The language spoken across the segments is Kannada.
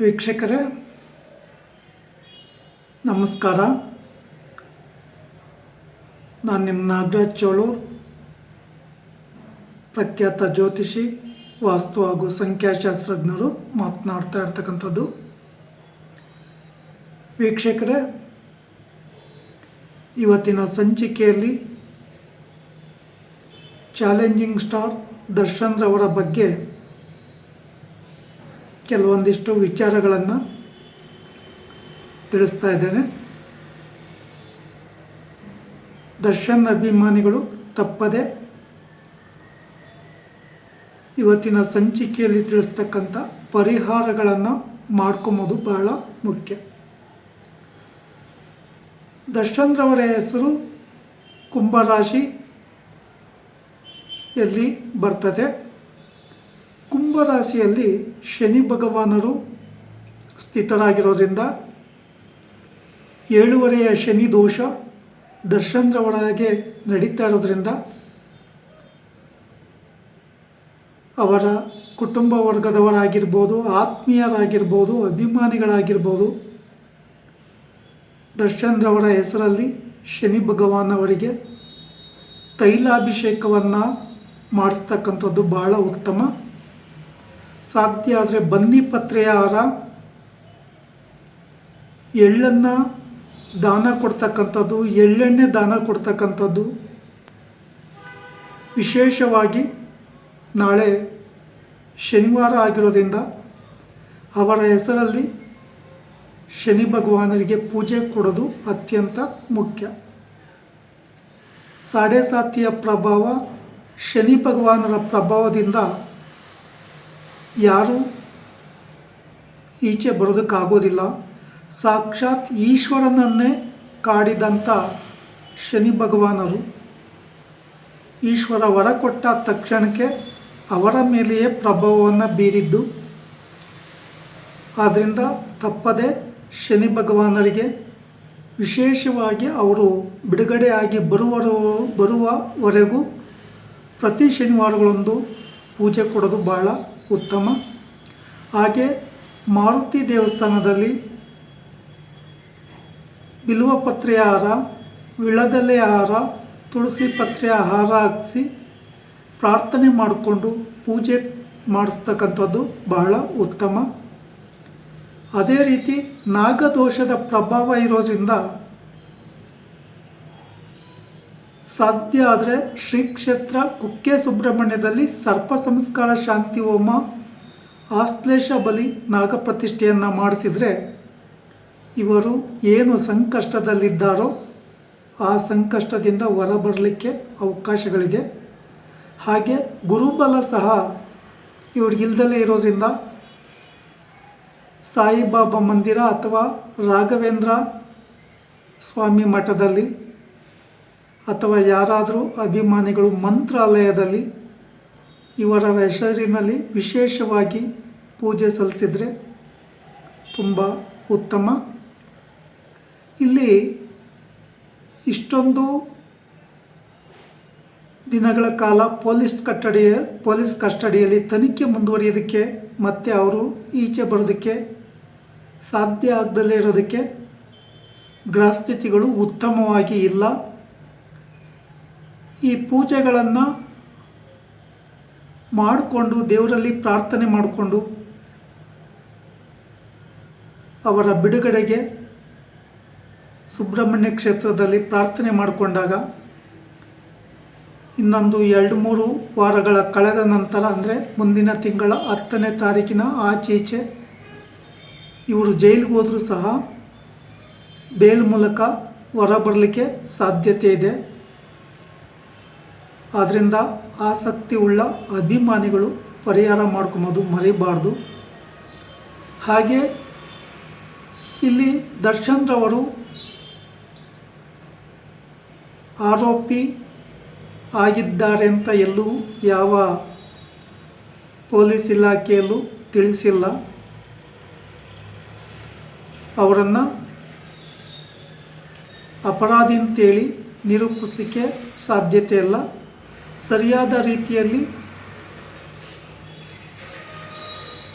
ವೀಕ್ಷಕರೇ, ನಮಸ್ಕಾರ. ನಾನು ನಿಮ್ಮ ನಾಗರಾಜ್ ಚೋಳು, ಪ್ರಖ್ಯಾತ ಜ್ಯೋತಿಷಿ, ವಾಸ್ತು ಹಾಗೂ ಸಂಖ್ಯಾಶಾಸ್ತ್ರಜ್ಞರು ಮಾತನಾಡ್ತಾ ಇರ್ತಕ್ಕಂಥದ್ದು. ವೀಕ್ಷಕರೇ, ಇವತ್ತಿನ ಸಂಚಿಕೆಯಲ್ಲಿ ಚಾಲೆಂಜಿಂಗ್ ಸ್ಟಾರ್ ದರ್ಶನ್ ರವರ ಬಗ್ಗೆ ಕೆಲವೊಂದಿಷ್ಟು ವಿಚಾರಗಳನ್ನು ತಿಳಿಸ್ತಾ ಇದ್ದೇನೆ. ದರ್ಶನ್ ಅಭಿಮಾನಿಗಳು ತಪ್ಪದೆ ಇವತ್ತಿನ ಸಂಚಿಕೆಯಲ್ಲಿ ತಿಳಿಸ್ತಕ್ಕಂಥ ಪರಿಹಾರಗಳನ್ನು ಮಾಡ್ಕೊಂಬೋದು ಬಹಳ ಮುಖ್ಯ. ದರ್ಶನ್ರವರ ಹೆಸರು ಕುಂಭರಾಶಿ ಎಲ್ಲಿ ಕುಂಭರಾಶಿಯಲ್ಲಿ ಶನಿ ಭಗವಾನರು ಸ್ಥಿತರಾಗಿರೋದ್ರಿಂದ ಏಳುವರೆಯ ಶನಿ ದೋಷ ದರ್ಶನ್ರವರಾಗೆ ನಡೀತಾ ಇರೋದ್ರಿಂದ ಅವರ ಕುಟುಂಬ ವರ್ಗದವರಾಗಿರ್ಬೋದು, ಆತ್ಮೀಯರಾಗಿರ್ಬೋದು, ಅಭಿಮಾನಿಗಳಾಗಿರ್ಬೋದು ದರ್ಶನ್ರವರ ಹೆಸರಲ್ಲಿ ಶನಿ ಭಗವಾನ್ ಅವರಿಗೆ ತೈಲಾಭಿಷೇಕವನ್ನು ಮಾಡಿಸ್ತಕ್ಕಂಥದ್ದು ಬಹಳ ಉತ್ತಮ ಸಾಧ್ಯ ಆದರೆ ಬನ್ನಿ ಪತ್ರೆಯ ಹಾರ ಎಳ್ಳನ್ನು ದಾನ ಕೊಡ್ತಕ್ಕಂಥದ್ದು, ಎಳ್ಳೆಣ್ಣೆ ದಾನ ಕೊಡ್ತಕ್ಕಂಥದ್ದು. ವಿಶೇಷವಾಗಿ ನಾಳೆ ಶನಿವಾರ ಆಗಿರೋದ್ರಿಂದ ಅವರ ಹೆಸರಲ್ಲಿ ಶನಿ ಭಗವಾನರಿಗೆ ಪೂಜೆ ಕೊಡೋದು ಅತ್ಯಂತ ಮುಖ್ಯ. ಸಾಡೆ ಸಾತಿಯ ಪ್ರಭಾವ ಶನಿ ಭಗವಾನರ ಪ್ರಭಾವದಿಂದ ಯಾರೂ ಈಚೆ ಬರೋದಕ್ಕಾಗೋದಿಲ್ಲ. ಸಾಕ್ಷಾತ್ ಈಶ್ವರನನ್ನೇ ಕಾಡಿದಂಥ ಶನಿ ಭಗವಾನರು ಈಶ್ವರ ವರ ಕೊಟ್ಟ ತಕ್ಷಣಕ್ಕೆ ಅವರ ಮೇಲೆಯೇ ಪ್ರಭಾವವನ್ನು ಬೀರಿದ್ದು ಆದ್ದರಿಂದ ತಪ್ಪದೆ ಶನಿ ಭಗವಾನರಿಗೆ ವಿಶೇಷವಾಗಿ ಅವರು ಬಿಡುಗಡೆಯಾಗಿ ಬರುವರು, ಬರುವವರೆಗೂ ಪ್ರತಿ ಶನಿವಾರಗಳೊಂದು ಪೂಜೆ ಕೊಡೋದು ಬಹಳ ಉತ್ತಮ. ಹಾಗೆ ಮಾರುತಿ ದೇವಸ್ಥಾನದಲ್ಲಿ ಬಿಲ್ವ ಪತ್ರೆಯ ಹಾರ ವಿಳದೆಲೆ ಹಾರ, ತುಳಸಿ ಪತ್ರೆಯ ಹಾರ ಹಾಕಿಸಿ ಪ್ರಾರ್ಥನೆ ಮಾಡಿಕೊಂಡು ಪೂಜೆ ಮಾಡಿಸ್ತಕ್ಕಂಥದ್ದು ಬಹಳ ಉತ್ತಮ. ಅದೇ ರೀತಿ ನಾಗದೋಷದ ಪ್ರಭಾವ ಇರೋದ್ರಿಂದ ಸಾಧ್ಯ ಆದರೆ ಶ್ರೀ ಕ್ಷೇತ್ರ ಕುಕ್ಕೆ ಸುಬ್ರಹ್ಮಣ್ಯದಲ್ಲಿ ಸರ್ಪ ಸಂಸ್ಕಾರ ಶಾಂತಿ ಹೋಮ, ಆಶ್ಲೇಷ ಬಲಿ ನಾಗಪ್ರತಿಷ್ಠೆಯನ್ನು ಮಾಡಿಸಿದರೆ ಇವರು ಏನು ಸಂಕಷ್ಟದಲ್ಲಿದ್ದಾರೋ ಆ ಸಂಕಷ್ಟದಿಂದ ಹೊರಬರಲಿಕ್ಕೆ ಅವಕಾಶಗಳಿದೆ. ಹಾಗೆ ಗುರುಬಲ ಸಹ ಇವ್ರಿಗಿಲ್ದಲೇ ಇರೋದ್ರಿಂದ ಸಾಯಿಬಾಬಾ ಮಂದಿರ ಅಥವಾ ರಾಘವೇಂದ್ರ ಸ್ವಾಮಿ ಮಠದಲ್ಲಿ ಅಥವಾ ಯಾರಾದರೂ ಅಭಿಮಾನಿಗಳು ಮಂತ್ರಾಲಯದಲ್ಲಿ, ಇವರ ಹೆಸರಿನಲ್ಲಿ ವಿಶೇಷವಾಗಿ ಪೂಜೆ ಸಲ್ಲಿಸಿದರೆ ತುಂಬ ಉತ್ತಮ. ಇಲ್ಲಿ ಇಷ್ಟೊಂದು ದಿನಗಳ ಕಾಲ ಪೊಲೀಸ್ ಕಟ್ಟಡಿಯ, ಪೊಲೀಸ್ ಕಸ್ಟಡಿಯಲ್ಲಿ ತನಿಖೆ ಮುಂದುವರಿಯೋದಕ್ಕೆ ಮತ್ತು ಅವರು ಈಚೆ ಬರೋದಕ್ಕೆ ಸಾಧ್ಯ ಆಗದಲ್ಲೇ ಇರೋದಕ್ಕೆ ಗ್ರಹಸ್ಥಿತಿಗಳು ಉತ್ತಮವಾಗಿ ಇಲ್ಲ. ಈ ಪೂಜೆಗಳನ್ನು ಮಾಡಿಕೊಂಡು ದೇವರಲ್ಲಿ ಪ್ರಾರ್ಥನೆ ಮಾಡಿಕೊಂಡು ಅವರ ಬಿಡುಗಡೆಗೆ ಸುಬ್ರಹ್ಮಣ್ಯ ಕ್ಷೇತ್ರದಲ್ಲಿ ಪ್ರಾರ್ಥನೆ ಮಾಡಿಕೊಂಡಾಗ ಇನ್ನೊಂದು ಎರಡು ಮೂರು ವಾರಗಳ ಕಳೆದ ನಂತರ, ಅಂದರೆ ಮುಂದಿನ ತಿಂಗಳ ಹತ್ತನೇ ತಾರೀಕಿನ ಆಚೀಚೆ, ಇವರು ಜೈಲಿಗೆ ಹೋದರೂ ಸಹ ಬೇಲ್ ಮೂಲಕ ಹೊರಬರಲಿಕ್ಕೆ ಸಾಧ್ಯತೆ ಇದೆ. ಆದ್ದರಿಂದ ಆಸಕ್ತಿ ಉಳ್ಳ ಅಭಿಮಾನಿಗಳು ಪರಿಹಾರ ಮಾಡ್ಕೊಬೋದು ಮರಿಬಾರ್ದು. ಹಾಗೆ ಇಲ್ಲಿ ದರ್ಶನ್ರವರು ಆರೋಪಿ ಆಗಿದ್ದಾರೆ ಅಂತ ಎಲ್ಲೂ ಯಾವ ಪೊಲೀಸ್ ಇಲಾಖೆಯಲ್ಲೂ ತಿಳಿಸಿಲ್ಲ. ಅವರನ್ನು ಅಪರಾಧಿ ಅಂತೇಳಿ ನಿರೂಪಿಸಲಿಕ್ಕೆ ಸಾಧ್ಯತೆ ಇಲ್ಲ. ಸರಿಯಾದ ರೀತಿಯಲ್ಲಿ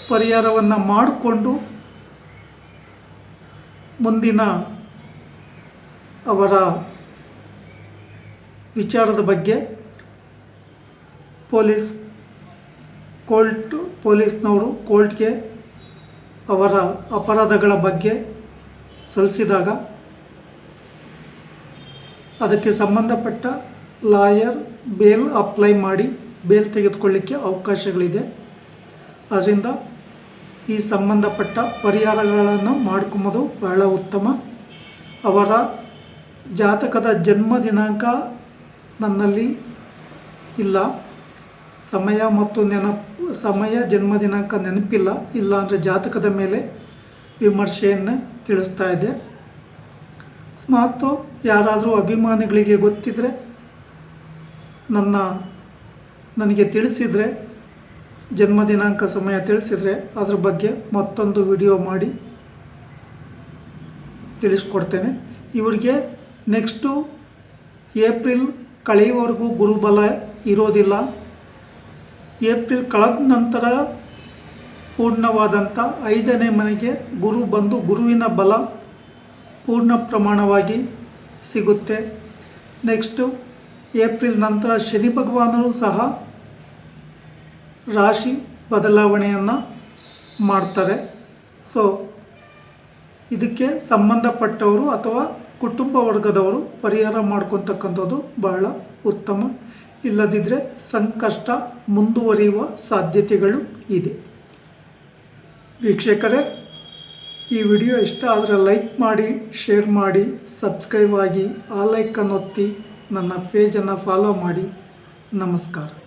ಪರಿಹಾರವನ್ನು ಮಾಡಿಕೊಂಡು ಮುಂದಿನ ಅವರ ವಿಚಾರದ ಬಗ್ಗೆ ಪೊಲೀಸ್ ಕೋರ್ಟ್, ಪೊಲೀಸ್ನವರು ಕೋರ್ಟ್ಗೆ ಅವರ ಅಪರಾಧಗಳ ಬಗ್ಗೆ ಸಲ್ಲಿಸಿದಾಗ ಅದಕ್ಕೆ ಸಂಬಂಧಪಟ್ಟ ಲಾಯರ್ ಬೇಲ್ ಅಪ್ಲೈ ಮಾಡಿ ಬೇಲ್ ತೆಗೆದುಕೊಳ್ಳಿಕ್ಕೆ ಅವಕಾಶಗಳಿದೆ. ಅದರಿಂದ ಈ ಸಂಬಂಧಪಟ್ಟ ಪರಿಹಾರಗಳನ್ನು ಮಾಡ್ಕೊಂಬೋದು ಬಹಳ ಉತ್ತಮ. ಅವರ ಜಾತಕದ ಜನ್ಮ ದಿನಾಂಕ ನನ್ನಲ್ಲಿ ಇಲ್ಲ. ಸಮಯ ಮತ್ತು ನೆನಪು, ಸಮಯ ಜನ್ಮ ದಿನಾಂಕ ನೆನಪಿಲ್ಲ. ಇಲ್ಲ ಅಂದರೆ ಜಾತಕದ ಮೇಲೆ ವಿಮರ್ಶೆಯನ್ನು ತಿಳಿಸ್ತಾ ಇದೆ. ಅಕಸ್ಮಾತ್ ಯಾರಾದರೂ ಅಭಿಮಾನಿಗಳಿಗೆ ಗೊತ್ತಿದ್ದರೆ ನನ್ನ ನನಗೆ ತಿಳಿಸಿದರೆ, ಜನ್ಮದಿನಾಂಕ ಸಮಯ ತಿಳಿಸಿದರೆ ಅದ್ರ ಬಗ್ಗೆ ಮತ್ತೊಂದು ವಿಡಿಯೋ ಮಾಡಿ ತಿಳಿಸ್ಕೊಡ್ತೇನೆ. ಇವರಿಗೆ ನೆಕ್ಸ್ಟು ಏಪ್ರಿಲ್ ಕಳೆಯುವವರೆಗೂ ಗುರುಬಲ ಇರೋದಿಲ್ಲ. ಏಪ್ರಿಲ್ ಕಳೆದ ನಂತರ ಪೂರ್ಣವಾದಂಥ ಐದನೇ ಮನೆಗೆ ಗುರು ಬಂದು ಗುರುವಿನ ಬಲ ಪೂರ್ಣ ಪ್ರಮಾಣವಾಗಿ ಸಿಗುತ್ತೆ. ನೆಕ್ಸ್ಟು ಏಪ್ರಿಲ್ ನಂತರ ಶನಿ ಭಗವಾನರು ಸಹ ರಾಶಿ ಬದಲಾವಣೆಯನ್ನು ಮಾಡ್ತಾರೆ. ಸೊ ಇದಕ್ಕೆ ಸಂಬಂಧಪಟ್ಟವರು ಅಥವಾ ಕುಟುಂಬ ವರ್ಗದವರು ಪರಿಹಾರ ಮಾಡ್ಕೊತಕ್ಕಂಥದ್ದು ಬಹಳ ಉತ್ತಮ. ಇಲ್ಲದಿದ್ದರೆ ಸಂಕಷ್ಟ ಮುಂದುವರಿಯುವ ಸಾಧ್ಯತೆಗಳು ಇದೆ. ವೀಕ್ಷಕರೇ, ಈ ವಿಡಿಯೋ ಇಷ್ಟ ಆದರೆ ಲೈಕ್ ಮಾಡಿ, ಶೇರ್ ಮಾಡಿ, ಸಬ್ಸ್ಕ್ರೈಬ್ ಆಗಿ, ಆ ಲೈಕನ್ನು ಒತ್ತಿ. ನನ್ನ ಪೇಜನ್ನು ಫಾಲೋ ಮಾಡಿ. ನಮಸ್ಕಾರ.